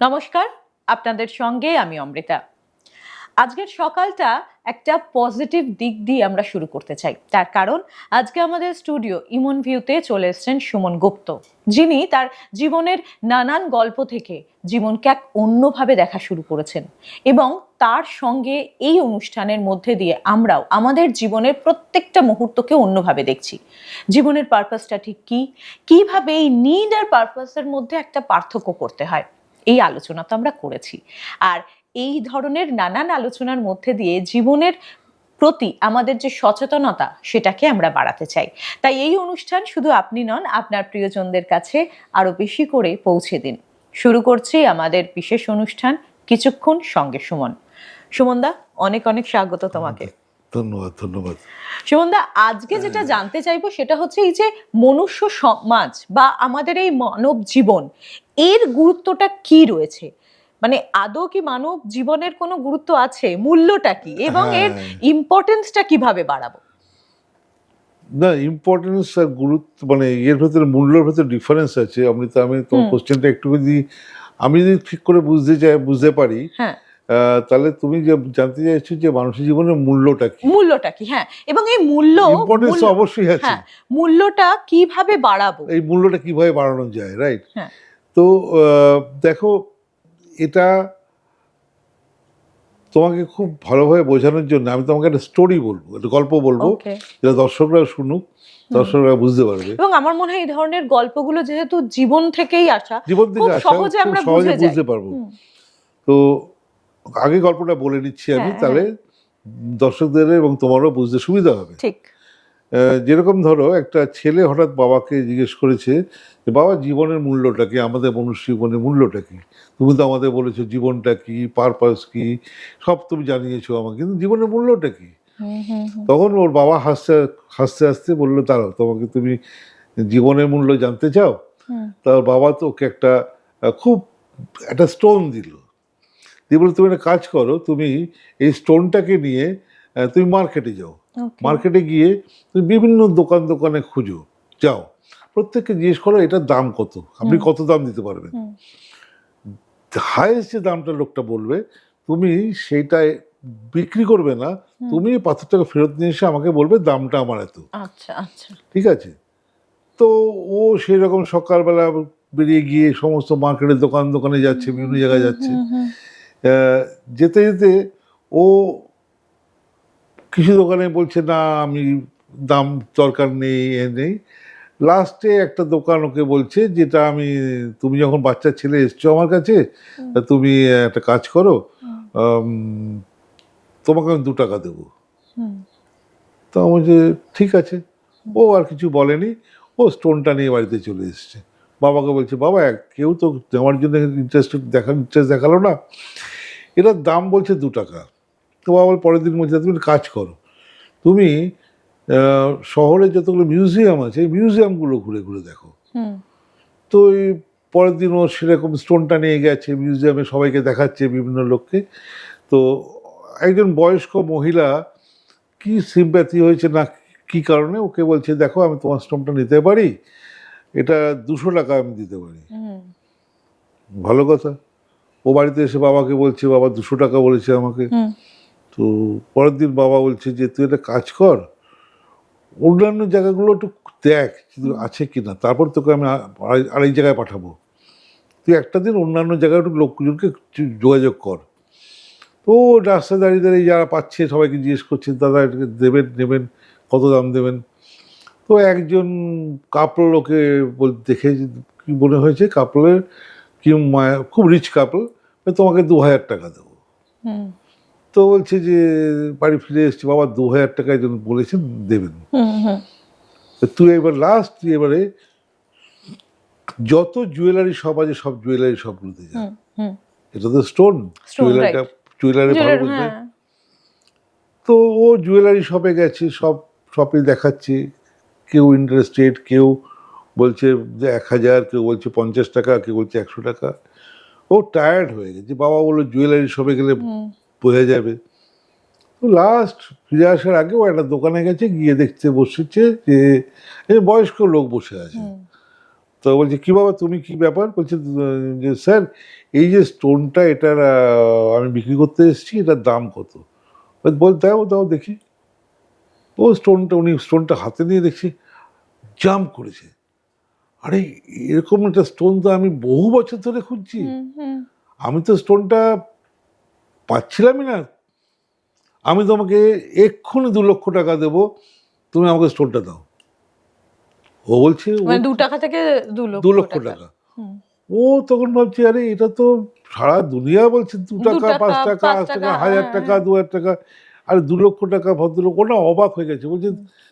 নমস্কার, আপনাদের সঙ্গে আমি অমৃতা। আজকের সকালটা একটা পজিটিভ দিক দিয়ে আমরা শুরু করতে চাই। তার কারণ, আজকে আমাদের স্টুডিও ইমন ভিউতে চলে এসেছেন সুমন গুপ্ত, যিনি তার জীবনের নানান গল্প থেকে জীবনকে এক অন্যভাবে দেখা শুরু করেছেন এবং তার সঙ্গে এই অনুষ্ঠানের মধ্যে দিয়ে আমরাও আমাদের জীবনের প্রত্যেকটা মুহূর্তকে অন্যভাবে দেখছি। জীবনের পারপাসটা ঠিক কী? কীভাবে এই নিড আর পারপাসের মধ্যে একটা পার্থক্য করতে হয়? এই আলোচনা তো আমরা করেছি। আর এই ধরনের নানান আলোচনার মধ্যে দিয়ে জীবনের প্রতি আমাদের যে সচেতনতা সেটাকে আমরা বাড়াতে চাই। তাই এই অনুষ্ঠান শুধু আপনি নন আপনার প্রিয়জনদের কাছে আরও বেশি করে পৌঁছে দিন। শুরু করছি আমাদের বিশেষ অনুষ্ঠান কিছুক্ষণ সঙ্গে সুমন। সুমনদা অনেক অনেক স্বাগত তোমাকে। ধন্যবাদ ধন্যবাদ। সুমনদা আজকে যেটা জানতে চাইব সেটা হচ্ছে এই যে মনুষ্য সমাজ বা আমাদের এই মানব জীবন এর গুরুত্বটা কি রয়েছে? মানে আদৌ কি মানব জীবনের কোনো গুরুত্ব আছে? মূল্যটা কি? এবং এর হ্যাঁ। ইম্পর্টেন্সটা কীভাবে বাড়াবো? না ইম্পর্টেন্স আর গুরুত্ব মানে এর ভেতরে মূল্যের ভেতরে ডিফারেন্স আছে। অমৃতা আমি তোমার কোশ্চেনটা একটু যদি আমি যদি ঠিক করে বুঝতে চাই বুঝতে পারি হ্যাঁ। তাহলে তুমি যে জানতে চাইছো যে মানুষের জীবনের মূল্যটা কি? মূল্যটা কি? হ্যাঁ। এবং এই মূল্য ইম্পর্টেন্স অবশ্যই আছে। হ্যাঁ। মূল্যটা কীভাবে বাড়াবো? এই মূল্যটা কীভাবে বাড়ানো যায় রাইট হ্যাঁ। তো দেখো এটা তোমাকে খুব ভালোভাবে বোঝানোর জন্য আমি তোমাকে একটা স্টোরি বলব একটা গল্প বলব যেটা দর্শকরা শুনুক দর্শকরা বুঝতে পারবে। এবং আমার মনে হয় এই ধরনের গল্পগুলো যেহেতু জীবন থেকেই আসা জীবন থেকে আসা সহজে আমরা সহজে বুঝতে পারব। তো আগে গল্পটা বলে নিচ্ছি আমি হ্যাঁ, তাহলে দর্শকদের এবং তোমারও বুঝতে সুবিধা হবে। ঠিক। যেরকম ধরো একটা ছেলে হঠাৎ বাবাকে জিজ্ঞেস করেছে যে বাবা জীবনের মূল্যটা কি? আমাদের মনুষ্য জীবনের মূল্যটা কি? তুমি তো আমাদের বলেছ জীবনটা কি পারপাস কি সব তুমি জানিয়েছো আমাকে কিন্তু জীবনের মূল্যটা কি। তখন ওর বাবা হাসতে হাসতে হাসতে বলল দাঁড়াও তোমাকে তুমি জীবনের মূল্য জানতে চাও? তার বাবা তো ওকে একটা খুব একটা স্টোন দিল। দিয়ে বলে তুমি একটা কাজ করো তুমি এই স্টোনটাকে নিয়ে তুমি মার্কেটে যাও. মার্কেটে গিয়ে তুমি বিভিন্ন দোকান দোকানে খুঁজো যাও। প্রত্যেককে জিজ্ঞেস করো এটার দাম কত? আপনি কত দাম দিতে পারবেন। হায়েস্ট যে দামটা লোকটা বলবে তুমি সেইটা বিক্রি করবে না তুমি পাথরটাকে ফেরত নিয়ে এসে আমাকে বলবে দামটা আমার এত। আচ্ছা আচ্ছা। ঠিক আছে? তো ও সেই রকম সকালবেলা বেরিয়ে গিয়ে সমস্ত মার্কেটের দোকান দোকানে যাচ্ছে বিভিন্ন জায়গায় যাচ্ছে। যেতে যেতে ও কিছু দোকানে বলছে না আমি দাম দরকার নেই এ নেই। লাস্টে একটা দোকান ওকে বলছে যেটা আমি তুমি যখন বাচ্চা ছেলে এসছো আমার কাছে তুমি একটা কাজ করো তোমাকে আমি দু টাকা দেবো। তো আমি বলছি ঠিক আছে। ও আর কিছু বলেনি ও স্টোনটা নিয়ে বাড়িতে চলে এসছে। বাবাকে বলছে বাবা কেউ তো নেওয়ার জন্য ইন্টারেস্ট দেখা ইন্টারেস্ট দেখাল না। এটার দাম বলছে দু টাকা। তো বাবা পরের দিন বলছে তুমি কাজ করো। তুমি শহরে যতগুলো মিউজিয়াম আছে এই মিউজিয়ামগুলো ঘুরে ঘুরে দেখো। তো এই পরের দিন ও সেরকম স্টোনটা নিয়ে গেছে মিউজিয়ামে সবাইকে দেখাচ্ছে বিভিন্ন লোককে। তো একজন বয়স্ক মহিলা কি সিম্প্যাথি হয়েছে না কি কারণে? ওকে বলছে দেখো আমি তোমার স্টোনটা নিতে পারি। এটা দুশো টাকা আমি দিতে পারি। ভালো কথা। ও বাড়িতে এসে বাবাকে বলছে বাবা দুশো টাকা বলেছে আমাকে। তো পরের দিন বাবা বলছে যে তুই একটা কাজ কর অন্যান্য জায়গাগুলো একটু দেখ আছে কি না তারপর তোকে আমি আ- আরেক- আরেক জায়গায় পাঠাবো। তুই একটা দিন অন্যান্য জায়গায় একটু লোকজনকে যোগাযোগ কর। তো রাস্তায় দাঁড়িয়ে দাঁড়িয়ে যারা পাচ্ছে সবাইকে জিজ্ঞেস করছে দাদা এটাকে দেবেন নেবেন কত দাম দেবেন? তো একজন বল- দেখে কি মনে হয়েছে কাপলের কি মায়া খুব রিচ কাপল তোমাকে দু হাজার টাকা দেবো। তো বলছে যে বাড়ি ফিরে এসছি বাবা দু হাজার টাকা একজন বলেছেন দেবেন। তুই এবার লাস্ট তুই এবারে যত জুয়েলারি শপ আছে সব জুয়েলারি শপগুলোতে যা। এটা তো স্টোন জুয়েলারিটা জুয়েলারি ভালো বুঝবে হ্যাঁ। তো ও জুয়েলারি শপে গেছে সব শপে দেখাচ্ছে। কেউ ইন্টারেস্টেড কেউ বলছে যে এক হাজার কেউ বলছে পঞ্চাশ টাকা কেউ বলছে একশো টাকা। ও টায়ার্ড হয়ে গেছে। বাবা বলল জুয়েলারি শপে গেলে বোঝা যাবে। তো লাস্ট ফিরে আসার আগে ও একটা দোকানে গেছে গিয়ে দেখতে বসেছে যে এই বয়স্ক লোক বসে আছে। তো বলছে কি বাবা তুমি কি ব্যাপার? বলছে যে স্যার এই যে স্টোনটা এটার আমি বিক্রি করতে এসেছি এটার দাম কত? বল দাও দাও দেখি। ও স্টোনটা উনি স্টোনটা হাতে নিয়ে দেখছি জাম্প করেছে। আরে এরকম একটা স্টোন তো আমি বহু বছর ধরে খুঁজছি। আমি তো স্টোনটা পাচ্ছিলামই না। আমি তোমাকে এক্ষুনি দু লক্ষ টাকা দেবো তুমি আমাকে স্টোনটা দাও। ও বলছে মানে দু টাকা থেকে দু লক্ষ টাকা। ও তখন ভাবছি আরে এটা তো সারা দুনিয়া বলছে দু টাকা পাঁচ টাকা আট টাকা হাজার হ্যাঁ, টাকা হ্যাঁ। দু হাজার টাকা আর দু লক্ষ টাকা ভদ্রলোক ওনা অবাক হয়ে গেছে। বলছে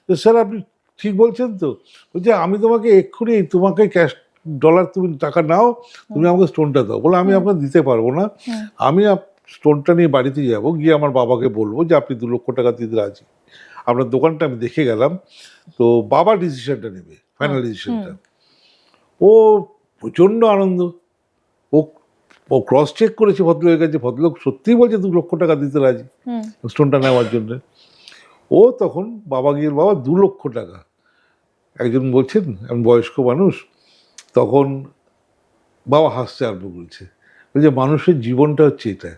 "তো স্যার আপনি ঠিক বলছেন তো? বলছে আমি তোমাকে এক্ষুনি তোমাকে ক্যাশ ডলার তুমি টাকা নাও তুমি আমাকে স্টোনটা দাও। বলে আমি আপনার দিতে পারব না। আমি স্টোনটা নিয়ে বাড়িতে যাব গিয়ে আমার বাবাকে বলব যে আপনি দু লক্ষ টাকা দিতে রাজি। আপনার দোকানটা আমি দেখে গেলাম তো বাবা ডিসিশনটা নেবে ফাইনাল ডিসিশনটা ও প্রচণ্ড আনন্দ। ও ও ক্রস চেক করেছে ভদ্রলোকের কাছে ভদ্রলোক সত্যিই বলছে দু লক্ষ টাকা দিতে রাজি স্টোনটা নেওয়ার জন্য। ও তখন বাবা গিয়ে বাবা দু লক্ষ টাকা। একজন বলছেন আমি বয়স্ক মানুষ। তখন বাবা হাসতে আরম্ভ করেছে। বলছে মানুষের জীবনটা হচ্ছে এটা।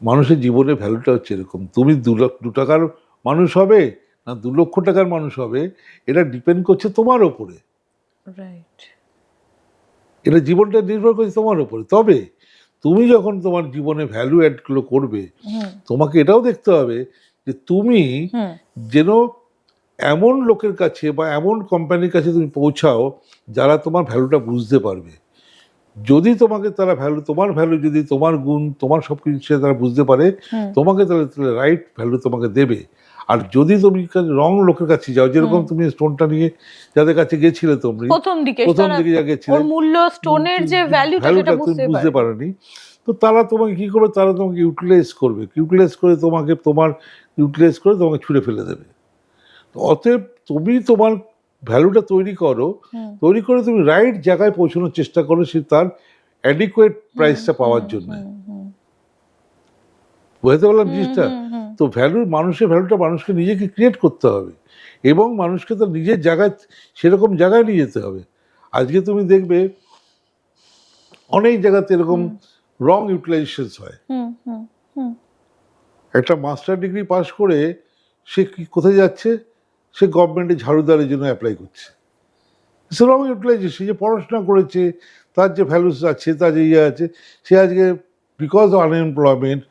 মানুষের জীবনের ভ্যালুটা হচ্ছে এরকম। তুমি দু লক্ষ দু টাকার মানুষ হবে না দু লক্ষ টাকার মানুষ হবে এটা ডিপেন্ড করছে তোমার ওপরে। রাইট এটা জীবনটা নির্ভর করছে তোমার ওপরে। তবে তুমি যখন তোমার জীবনে ভ্যালু অ্যাডগুলো করবে তোমাকে এটাও দেখতে হবে যে তুমি যেন এমন লোকের কাছে বা এমন কোম্পানির কাছে তুমি পৌঁছাও যারা তোমার ভ্যালুটা বুঝতে পারবে। যদি তোমাকে তারা ভ্যালু তোমার ভ্যালু যদি তোমার গুণ তোমার সব কিছু সে তারা বুঝতে পারে তোমাকে তাহলে তাহলে রাইট ভ্যালু তোমাকে দেবে। আর যদি তুমি রং লোকের কাছে যাও যেরকম তুমি স্টোনটা নিয়ে যাদের কাছে গেছিলে তুমি প্রথম দিকে প্রথম দিকে যা গেছিলে মূল্য স্টোনের যে ভ্যালুটা সেটা তুমি বুঝতে বুঝতে পারে পারোনি তো তারা তোমাকে কি করবে? তারা তোমাকে ইউটিলাইজ করবে। ইউটিলাইজ করে তোমাকে তোমার ইউটিলাইজ করে তোমাকে ছুঁড়ে ফেলে দেবে। তো অতএব তুমি তোমার ভ্যালুটা তৈরি করো তৈরি করে তুমি রাইট জায়গায় পৌঁছানোর চেষ্টা করো সে তার অ্যাডিকুয়েট প্রাইসটা পাওয়ার জন্য। বুঝতে পারলাম জিনিসটা? তো ভ্যালু মানুষের ভ্যালুটা মানুষকে নিজেকে ক্রিয়েট করতে হবে এবং মানুষকে তো নিজের জায়গায় সেরকম জায়গায় নিয়ে যেতে হবে। আজকে তুমি দেখবে অনেক জায়গাতে এরকম রং ইউটিলাইজেশন হয়। একটা মাস্টার ডিগ্রি পাশ করে সে কি কোথায় যাচ্ছে? সে গভর্নমেন্টে ঝাড়ুদারের জন্য অ্যাপ্লাই করছে। সে রং ইউটিলাইজেশন যে পড়াশোনা করেছে তার যে ভ্যালুস আছে তার যে ইয়ে আছে সে আজকে because of unemployment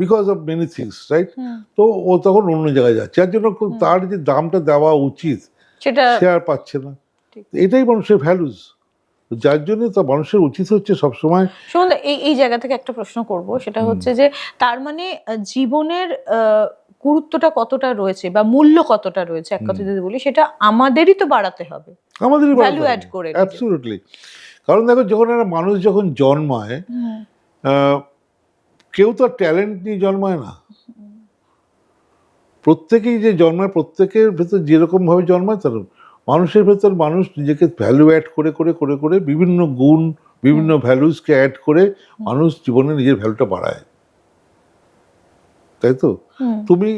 because of many things right তো ও তখন অন্য জায়গায় যাচ্ছে। যার জন্য তার যে দামটা দেওয়া উচিত সেটা সে আর পাচ্ছে না। ঠিক। এটাই মানুষের ভ্যালুস যার জন্য তো মানুষের উচিত হচ্ছে সবসময় সুমন এই এই জায়গা থেকে একটা প্রশ্ন করব। সেটা হচ্ছে যে তার মানে জীবনের গুরুত্বটা কতটা রয়েছে বা মূল্য কতটা রয়েছে এক কথা যদি বলি সেটা আমাদেরই তো বাড়াতে হবে। আমাদেরই ভ্যালু অ্যাড করে। অ্যাবসলিউটলি কারণ দেখো যখন একটা মানুষ যখন জন্মায় কেউ তো ট্যালেন্ট নিয়ে জন্মায় না। প্রত্যেকেই যে জন্মায় প্রত্যেকের ভেতর যেরকম ভাবে জন্মায় তার মানুষের ভেতর মানুষ নিজেকে ভ্যালু অ্যাড করে করে করে করে বিভিন্ন গুণ বিভিন্ন ভ্যালুসকে অ্যাড করে মানুষ জীবনে নিজের ভ্যালুটা বাড়ায়। তাই তো? তুমি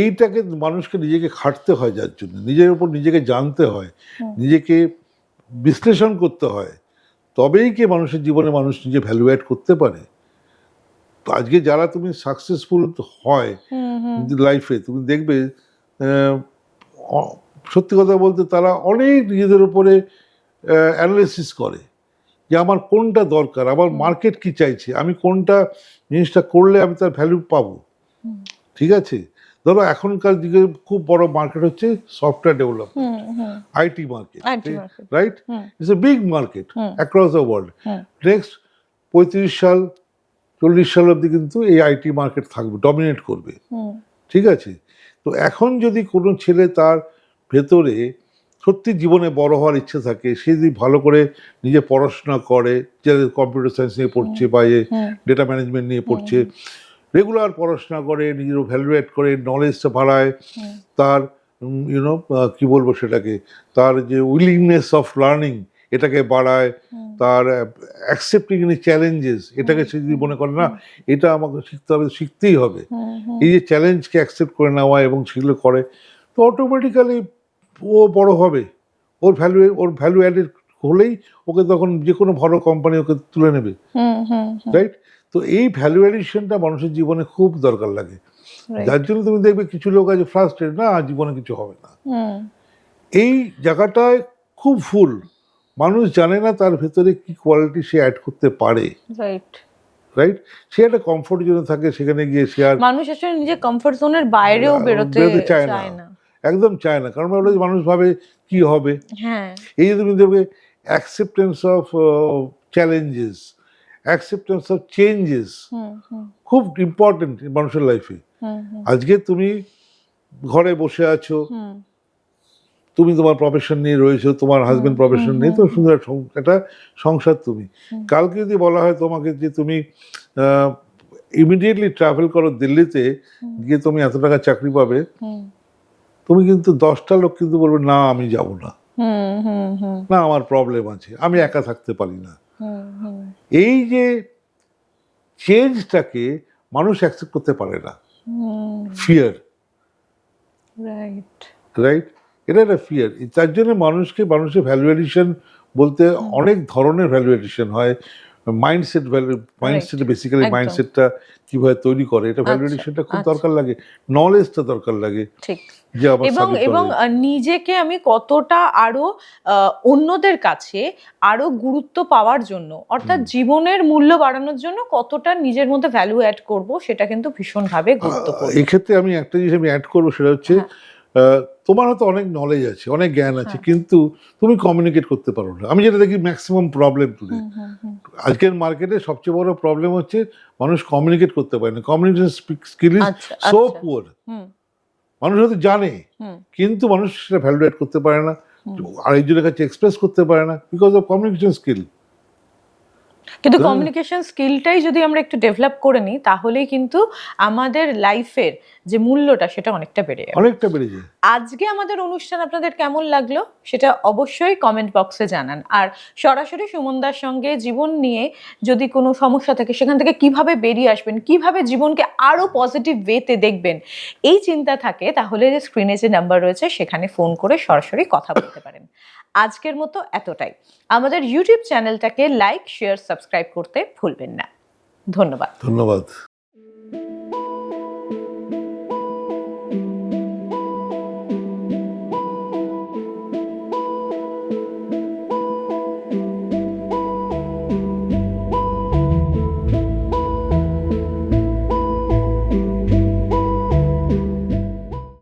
এইটাকে মানুষকে নিজেকে খাটতে হয় যার জন্য। নিজের উপর নিজেকে জানতে হয় নিজেকে বিশ্লেষণ করতে হয়। তবেই কি মানুষের জীবনে মানুষ নিজে ভ্যালু অ্যাড করতে পারে? তো আজকে যারা তুমি সাকসেসফুল হয় লাইফে তুমি দেখবে সত্যি কথা বলতে তারা অনেক নিজেদের উপরে অ্যানালিসিস করে। যে আমার কোনটা দরকার আমার মার্কেট কি চাইছে আমি কোনটা জিনিসটা করলে আমি তার ভ্যালু পাবো। ঠিক আছে? ধরো এখনকার দিকে খুব বড় মার্কেট হচ্ছে software development IT market right. It's a big market across the world next পঁয়ত্রিশ সাল চল্লিশ সাল অবধি কিন্তু এই আইটি মার্কেট থাকবে ডমিনেট করবে। ঠিক আছে? তো এখন যদি কোনো ছেলে তার ভেতরে সত্যি জীবনে বড় হওয়ার ইচ্ছে থাকে। সে যদি ভালো করে নিজে পড়াশোনা করে যে কম্পিউটার সায়েন্স নিয়ে পড়ছে বা এ ডেটা ম্যানেজমেন্ট নিয়ে পড়ছে রেগুলার পড়াশোনা করে নিজের ভ্যালুয়েট করে নলেজটা বাড়ায়। তার ইউনো কি বলব সেটাকে তার যে উইলিংনেস অফ লার্নিং এটাকে বাড়ায় তার অ্যাকসেপ্টিং এনি চ্যালেঞ্জেস এটাকে সে যদি মনে করে না এটা আমাকে শিখতে হবে শিখতেই হবে। এই যে চ্যালেঞ্জকে অ্যাকসেপ্ট করে নেওয়া এবং সেগুলো করে তো অটোমেটিক্যালি ও বড় হবে। ওর ভ্যালু ওর ভ্যালু অ্যাডেড হলেই ওকে তখন যে কোনো বড় কোম্পানি ওকে তুলে নেবে। রাইট তো এই ভ্যালু অ্যাডিশনটা মানুষের জীবনে খুব দরকার লাগে। যার জন্য তুমি দেখবে কিছু লোক আছে ফ্রাস্ট্রেট না জীবনে কিছু হবে না। এই জায়গাটায় খুব ফুল মানুষ জানে না তার ভেতরে কি কোয়ালিটি সে অ্যাড করতে পারে। Right. রাইট সে একটা কমফোর্ট জোনে থাকে সেখানে গিয়ে সে আর মানুষ আসলে নিজের কমফোর্ট জোনের বাইরেও বেরোতে চায় না। একদম চায় না। কারণ ওটা মানুষ ভাবে কি হবে। হ্যাঁ। এই যে তুমি দেখবে acceptance of challenges acceptance of changes খুব ইম্পর্টেন্ট মানুষের লাইফে আজকে তুমি ঘরে বসে আছো। তুমি তোমার প্রফেশন নিয়ে রয়েছো তোমার হাজবেন্ড প্রফেশন নিয়ে তো সুন্দর একটা সংসার তুমি। কালকে যদি বলা হয় তোমাকে যে তুমি ইমিডিয়েটলি ট্রাভেল করো দিল্লিতে গিয়ে তুমি এত টাকা চাকরি পাবে। তুমি কিন্তু দশটা লোক কিন্তু বলবে না আমি যাব না। না আমার প্রবলেম আছে আমি একা থাকতে পারি না। এই যে চেঞ্জটাকে মানুষ অ্যাকসেপ্ট করতে পারে না। ফিয়ার রাইট রাইট এটা একটা ফিয়ার তার জন্য মানুষকে মানুষের ভ্যালুয়েশন বলতে অনেক ধরনের ভ্যালুয়েশন হয়। Mindset value mindset basically. মাইন্ডসেটটা কীভাবে তৈরি করে এটা আচ্ছা, ভ্যালুয়েশনটা খুব আচ্ছা। দরকার লাগে নলেজটা দরকার লাগে ঠিক। এবং এবং নিজেকে আমি কতটা আরও অন্যদের কাছে আরও গুরুত্ব পাওয়ার জন্য অর্থাৎ জীবনের মূল্য বাড়ানোর জন্য কতটা নিজের মধ্যে ভ্যালু অ্যাড করব সেটা কিন্তু ভীষণভাবে গুরুত্বপূর্ণ। এক্ষেত্রে আমি একটা জিনিস আমি অ্যাড করব সেটা হচ্ছে আহ, তোমার হয়তো অনেক নলেজ আছে অনেক জ্ঞান আছে হ্যাঁ। কিন্তু তুমি কমিউনিকেট করতে পারো না। আমি যেটা দেখি ম্যাক্সিমাম প্রবলেম তুলে। আজকের মার্কেটে সবচেয়ে বড় প্রবলেম হচ্ছে মানুষ কমিউনিকেট করতে পারে না। Communication skill is so poor মানুষ হয়তো জানে কিন্তু মানুষ সেটা ভ্যালুয়েট করতে পারে না। আরেকজনের কাছে এক্সপ্রেস করতে পারে না বিকজ অফ কমিউনিকেশন স্কিল কিন্তু। কমিউনিকেশন স্কিলটাই যদি আমরা একটু ডেভেলপ করে নিই তাহলেই কিন্তু আমাদের লাইফের যে মূল্যটা সেটা অনেকটা বেড়ে যাবে। অনেকটা বেড়ে যায়। আজকে আমাদের অনুষ্ঠান আপনাদের কেমন লাগল সেটা অবশ্যই কমেন্ট বক্সে জানান। আর সরাসরি সুমনদার সঙ্গে জীবন নিয়ে যদি কোনো সমস্যা থাকে সেখান থেকে কীভাবে বেরিয়ে আসবেন কীভাবে জীবনকে আরও পজিটিভ ওয়েতে দেখবেন এই চিন্তা থাকে তাহলে যে স্ক্রিনে যে নাম্বার রয়েছে সেখানে ফোন করে সরাসরি কথা বলতে পারেন। আজকের মতো এতটাই। আমাদের ইউটিউব চ্যানেলটাকে লাইক শেয়ার সাবস্ক্রাইব করতে ভুলবেন না। ধন্যবাদ। ধন্যবাদ।